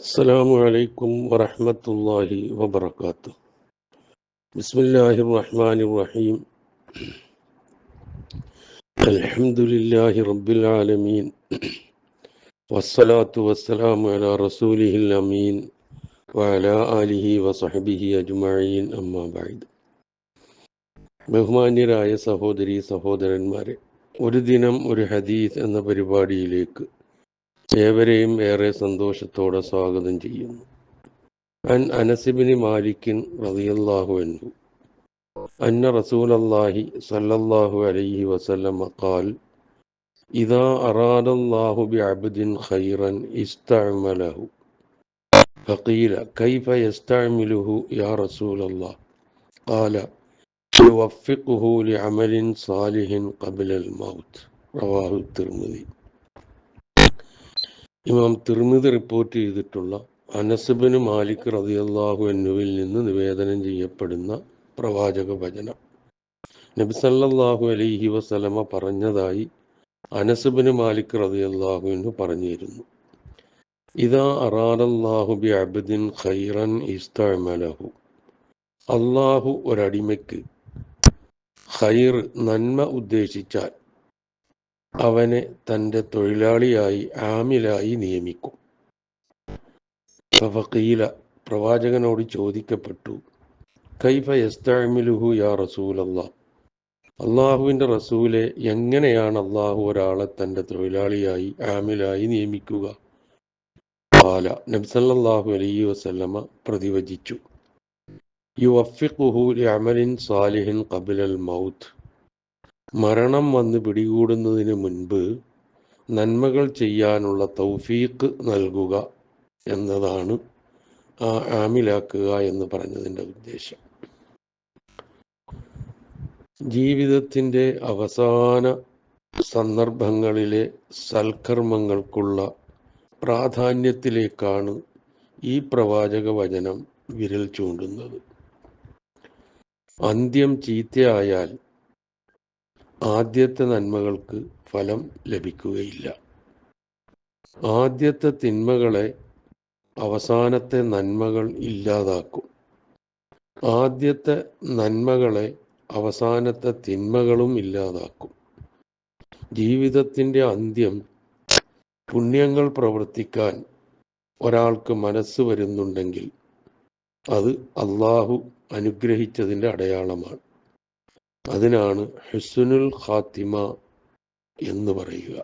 السلام عليكم ورحمة الله وبركاته بسم الله الرحمن الرحيم الحمد لله رب العالمين والصلاة والسلام على رسوله الأمين وعلى آله وصحبه أجمعين أما بعد ബഹുമാന്യരായ സഹോദരി സഹോദരന്മാരെ ഒരു ദിനം ഒരു ഹദീസ് എന്ന പരിപാടിയിലേക്ക് ഏവരെയും ഏറെ സന്തോഷത്തോടെ സ്വാഗതം ചെയ്യുന്നു അൻ അനസിബിന് മാലിക്കിൻ റളിയല്ലാഹു അൻഹു അന്ന റസൂലല്ലാഹി സല്ലല്ലാഹു അലൈഹി വസല്ലമ ഖാൽ ഇദാ അറാദല്ലാഹു ബിഅബ്ദിൻ ഖൈറൻ ഇസ്തഅമലഹു فقيل كيف يستعمله يا رسول الله قال يوفقه لعمل صالح قبل الموت رواه الترمذي ഇമാം തിർമിതി റിപ്പോർട്ട് ചെയ്തിട്ടുള്ള അനസബിന് മാലിക് റതിയല്ലാഹു എന്നുവിൽ നിന്ന് നിവേദനം ചെയ്യപ്പെടുന്ന പ്രവാചക വചനം. നബിസല്ലാഹു അലൈഹി വസലമ പറഞ്ഞതായി അനസബിന് മാലിക് റതിയല്ലാഹു എന്ന് പറഞ്ഞിരുന്നു. ഇതാ അറാദല്ലാഹു ബി അബ്ദിൻ ഖൈറൻ ഇസ്തമലഹു അള്ളാഹു ഒരടിമയ്ക്ക് ഖൈർ നന്മ ഉദ്ദേശിച്ചാൽ അവനെ തന്റെ തൊഴിലാളിയായി ആമിലായി നിയമിക്കും. ഫീല പ്രവാചകനോട് ചോദിക്കപ്പെട്ടു കൈഫ എസ്താമിലുഹു യാ റസൂലല്ലാ അള്ളാഹുവിന്റെ റസൂലെ എങ്ങനെയാണ് അള്ളാഹു ഒരാളെ തന്റെ തൊഴിലാളിയായി ആമിലായി നിയമിക്കുക? പാല നബ്സല്ലാഹു അലൈഹി വസല്ലമ പ്രതിവചിച്ചു യു അഫിഖുഹു അമലിൻ സാലിഹിൻ കബിലൽ മൗത്ത് മരണം വന്ന് പിടികൂടുന്നതിന് മുൻപ് നന്മകൾ ചെയ്യാനുള്ള തൗഫീഖ് നൽകുക എന്നതാണ് ആ ആമിലാക്കുക എന്ന് പറഞ്ഞതിന്റെ ഉദ്ദേശം. ജീവിതത്തിന്റെ അവസാന സന്ദർഭങ്ങളിലെ സൽക്കർമ്മങ്ങൾക്കുള്ള പ്രാധാന്യത്തിലേക്കാണ് ഈ പ്രവാചക വചനം വിരൽ ചൂണ്ടുന്നത്. അന്ത്യം ചീത്തയായാൽ ആദ്യത്തെ നന്മകൾക്ക് ഫലം ലഭിക്കുകയില്ല. ആദ്യത്തെ തിന്മകളെ അവസാനത്തെ നന്മകൾ ഇല്ലാതാക്കും. ആദ്യത്തെ നന്മകളെ അവസാനത്തെ തിന്മകളും ഇല്ലാതാക്കും. ജീവിതത്തിന്റെ അന്ത്യം പുണ്യങ്ങൾ പ്രവർത്തിക്കാൻ ഒരാൾക്ക് മനസ്സ് വരുന്നുണ്ടെങ്കിൽ അത് അള്ളാഹു അനുഗ്രഹിച്ചതിന്റെ അടയാളമാണ്. അതിനാണ് ഹുസുനുൽ ഖാത്തിമ എന്ന് പറയുക.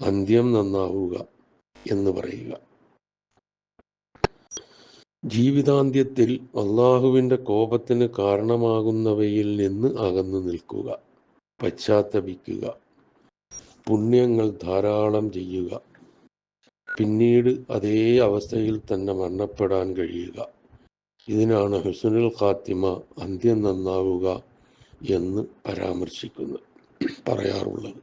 അന്ത്യം നന്നാവുക എന്ന് പറയുക. ജീവിതാന്ത്യത്തിൽ അള്ളാഹുവിന്റെ കോപത്തിന് കാരണമാകുന്നവയിൽ നിന്ന് അകന്നു നിൽക്കുക പശ്ചാത്തപിക്കുക പുണ്യങ്ങൾ ധാരാളം ചെയ്യുക പിന്നീട് അതേ അവസ്ഥയിൽ തന്നെ മരണപ്പെടാൻ കഴിയുക. ഇതിനാണ് ഹുസുനുൽ ഖാത്തിമ അന്ത്യം നന്നാവുക എന്ന് പരാമർശിക്കുന്നത് പറയാറുള്ളത്.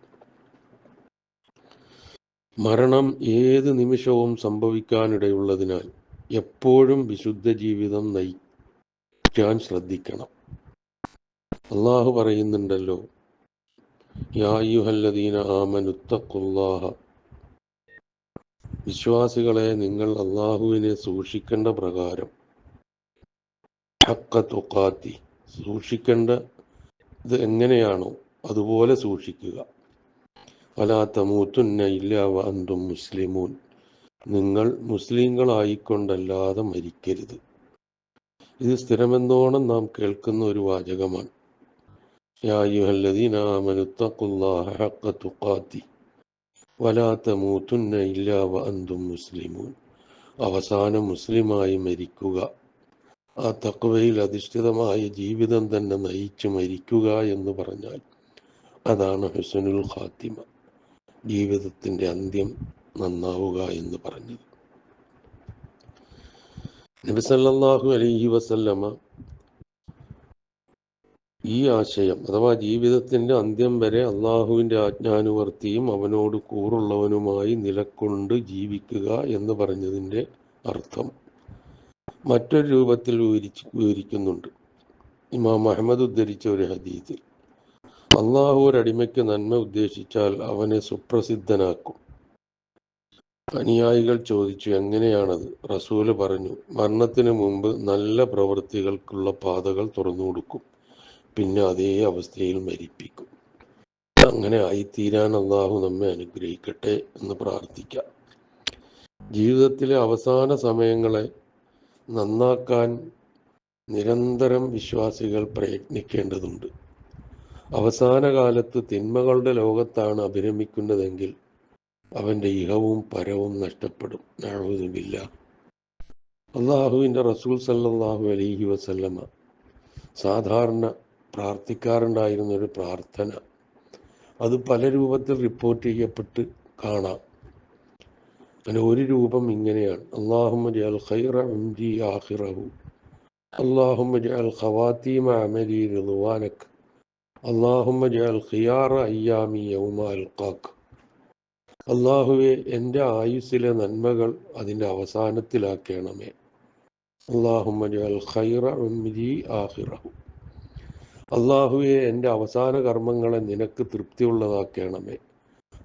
മരണം ഏത് നിമിഷവും സംഭവിക്കാനിടയുള്ളതിനാൽ എപ്പോഴും വിശുദ്ധ ജീവിതം നയിക്കാൻ ശ്രദ്ധിക്കണം. അള്ളാഹു പറയുന്നുണ്ടല്ലോ യായുഹല്ലദീന ആമനുത്തക്കുല്ലാഹ വിശ്വാസികളെ നിങ്ങൾ അള്ളാഹുവിനെ സൂക്ഷിക്കേണ്ട പ്രകാരം സൂക്ഷിക്കേണ്ട ഇത് എങ്ങനെയാണോ അതുപോലെ സൂക്ഷിക്കുക. അലാത്ത മൂത്തുന്ന ഇല്ല അന്തും മുസ്ലിമൂൻ. നിങ്ങൾ മുസ്ലിങ്ങളായിക്കൊണ്ടല്ലാതെ മരിക്കരുത്. ഇത് സ്ഥിരമെന്നോണം നാം കേൾക്കുന്ന ഒരു വാചകമാണ്. വലാത്ത ഇല്ല അന്തും മുസ്ലിമൂൻ. അവസാനം മുസ്ലിമായി മരിക്കുക. ആ തക്വയിൽ അധിഷ്ഠിതമായ ജീവിതം തന്നെ നയിച്ചു മരിക്കുക എന്ന് പറഞ്ഞാൽ അതാണ് ഹുസനുൽ ഖാത്തിമ ജീവിതത്തിന്റെ അന്ത്യം നന്നാവുക എന്ന് പറഞ്ഞത്. നബിസല്ലാഹു അലൈഹി വസല്ലമ ഈ ആശയം അഥവാ ജീവിതത്തിന്റെ അന്ത്യം വരെ അള്ളാഹുവിന്റെ ആജ്ഞാനുവർത്തിയും അവനോട് കൂറുള്ളവനുമായി നിലക്കൊണ്ട് ജീവിക്കുക എന്ന് പറഞ്ഞതിന്റെ അർത്ഥം മറ്റൊരു രൂപത്തിൽ വിവരിച്ച് വിവരിക്കുന്നുണ്ട്. ഇമാം അഹമ്മദ് ഉദ്ധരിച്ച ഒരു ഹദീത്തിൽ അള്ളാഹു ഒരടിമയ്ക്ക് നന്മ ഉദ്ദേശിച്ചാൽ അവനെ സുപ്രസിദ്ധനാക്കും. അനുയായികൾ ചോദിച്ചു എങ്ങനെയാണത്? റസൂൽ പറഞ്ഞു മരണത്തിന് മുമ്പ് നല്ല പ്രവൃത്തികൾക്കുള്ള പാതകൾ തുറന്നു കൊടുക്കും പിന്നെ അതേ അവസ്ഥയിൽ മരിപ്പിക്കും. അങ്ങനെ ആയിത്തീരാൻ അള്ളാഹു നമ്മെ അനുഗ്രഹിക്കട്ടെ എന്ന് പ്രാർത്ഥിക്കാം. ജീവിതത്തിലെ അവസാന സമയങ്ങളെ നന്നാക്കാൻ നിരന്തരം വിശ്വാസികൾ പ്രയത്നിക്കേണ്ടതുണ്ട്. അവസാന കാലത്ത് തിന്മകളുടെ ലോകത്താണ് അഭിരമിക്കുന്നതെങ്കിൽ അവന്റെ ഇഹവും പരവും നഷ്ടപ്പെടും. നാഴുതുമില്ല അള്ളാഹുവിന്റെ റസൂൽ സല്ലാഹു അലഹി വസല്ലമ സാധാരണ പ്രാർത്ഥിക്കാറുണ്ടായിരുന്നൊരു പ്രാർത്ഥന. അത് പല രൂപത്തിൽ റിപ്പോർട്ട് ചെയ്യപ്പെട്ട് കാണാം. അങ്ങനെ ഒരു രൂപം ഇങ്ങനെയാണ്. അൽഖാക്ക് അള്ളാഹുവെ എന്റെ ആയുസ്സിലെ നന്മകൾ അതിന്റെ അവസാനത്തിലാക്കണമേ. ആഖിറഹു. അള്ളാഹുവെ എന്റെ അവസാന കർമ്മങ്ങളെ നിനക്ക് തൃപ്തിയുള്ളതാക്കണമേ.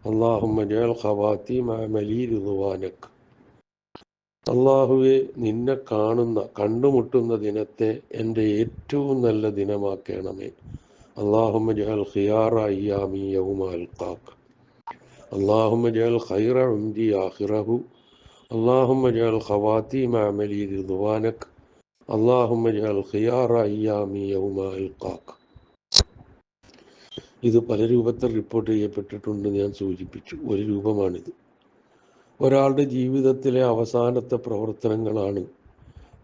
അള്ളാഹുമ്മ ജയൽ ഖവാത്തീമ അമലി റിദ്വാനക്. അള്ളാഹുവെ നിന്നെ കാണുന്ന കണ്ടുമുട്ടുന്ന ദിനത്തെ എന്റെ ഏറ്റവും നല്ല ദിനമാക്കണമേ. അള്ളാഹുമ്മ ജഅൽ ഖിയാറ അയ്യാമി യൗമ അൽഖാക്ക് അള്ളാഹുമ്മ ജഅൽ ഖൈറ ഉംജി ആഹിറഹു അള്ളാഹുമ്മ ജഅൽ ഖവാത്തീമ അമലി റിദ്വാനക്. അള്ളാഹുമ്മ ജഅൽ ഖിയാറ അയ്യാമി യൗമ അൽഖാക്ക് ഇത് പല രൂപത്തിൽ റിപ്പോർട്ട് ചെയ്യപ്പെട്ടിട്ടുണ്ട് ഞാൻ സൂചിപ്പിച്ചു. ഒരു രൂപമാണിത്. ഒരാളുടെ ജീവിതത്തിലെ അവസാനത്തെ പ്രവർത്തനങ്ങളാണ്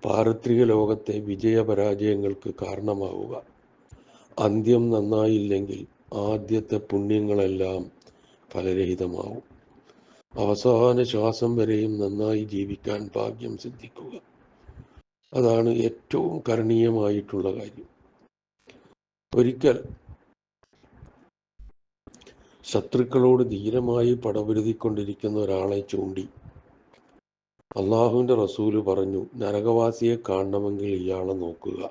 പാരത്രിക ലോകത്തെ വിജയപരാജയങ്ങൾക്ക് കാരണമാവുക. അന്ത്യം നന്നായില്ലെങ്കിൽ ആദ്യത്തെ പുണ്യങ്ങളെല്ലാം ഫലരഹിതമാവും. അവസാന ശ്വാസം വരെയും നന്നായി ജീവിക്കാൻ ഭാഗ്യം സിദ്ധിക്കുക. അതാണ് ഏറ്റവും കരണീയമായിട്ടുള്ള കാര്യം. ഒരിക്കൽ ശത്രുക്കളോട് ധീരമായി പടപൊരുതിക്കൊണ്ടിരിക്കുന്ന ഒരാളെ ചൂണ്ടി. അള്ളാഹുവിന്റെ റസൂൽ പറഞ്ഞു നരകവാസിയെ കാണണമെങ്കിൽ ഇയാളെ നോക്കുക.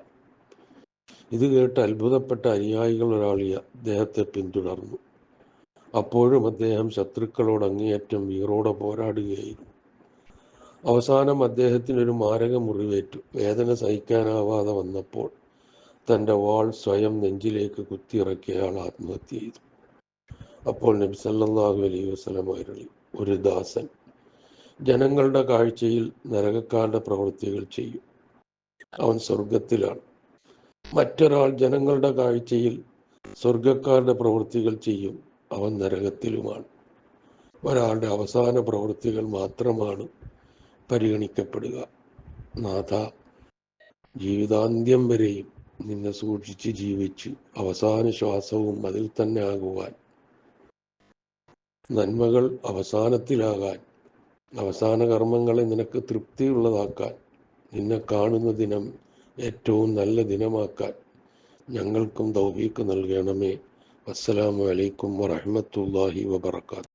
ഇത് കേട്ട് അത്ഭുതപ്പെട്ട അനുയായികൾ ഒരാൾ അദ്ദേഹത്തെ പിന്തുടർന്നു. അപ്പോഴും അദ്ദേഹം ശത്രുക്കളോട് അങ്ങേയറ്റം വീറോടെ പോരാടുകയായിരുന്നു. അവസാനം അദ്ദേഹത്തിനൊരു മാരക മുറിവേറ്റു വേദന സഹിക്കാനാവാതെ വന്നപ്പോൾ തന്റെ വാൾ സ്വയം നെഞ്ചിലേക്ക് കുത്തിയിറക്കിയ ആൾ ആത്മഹത്യ ചെയ്തു. അപ്പോൾ നബി സല്ലല്ലാഹു അലൈഹി വസല്ലം ഒരു ദാസൻ ജനങ്ങളുടെ കാഴ്ചയിൽ നരകക്കാരുടെ പ്രവൃത്തികൾ ചെയ്യും. അവൻ സ്വർഗത്തിലാണ് മറ്റൊരാൾ ജനങ്ങളുടെ കാഴ്ചയിൽ സ്വർഗക്കാരുടെ പ്രവൃത്തികൾ ചെയ്യും. അവൻ നരകത്തിലുമാണ്. ഒരാളുടെ അവസാന പ്രവൃത്തികൾ മാത്രമാണ് പരിഗണിക്കപ്പെടുക. നാഥ ജീവിതാന്ത്യം വരെയും നിന്നെ സൂക്ഷിച്ച് ജീവിച്ച് അവസാന ശ്വാസവും അതിൽ തന്നെ ആകുവാൻ നന്മകൾ അവസാനത്തിലാകാൻ അവസാന കർമ്മങ്ങളെ നിനക്ക് തൃപ്തിയുള്ളതാക്കാൻ നിന്നെ കാണുന്ന ദിനം ഏറ്റവും നല്ല ദിനമാക്കാൻ ഞങ്ങൾക്കും തൗഫീക്ക് നൽകണമേ. അസ്സലാമു അലൈക്കും വറഹ്മത്തുള്ളാഹി വബറകാത്ത്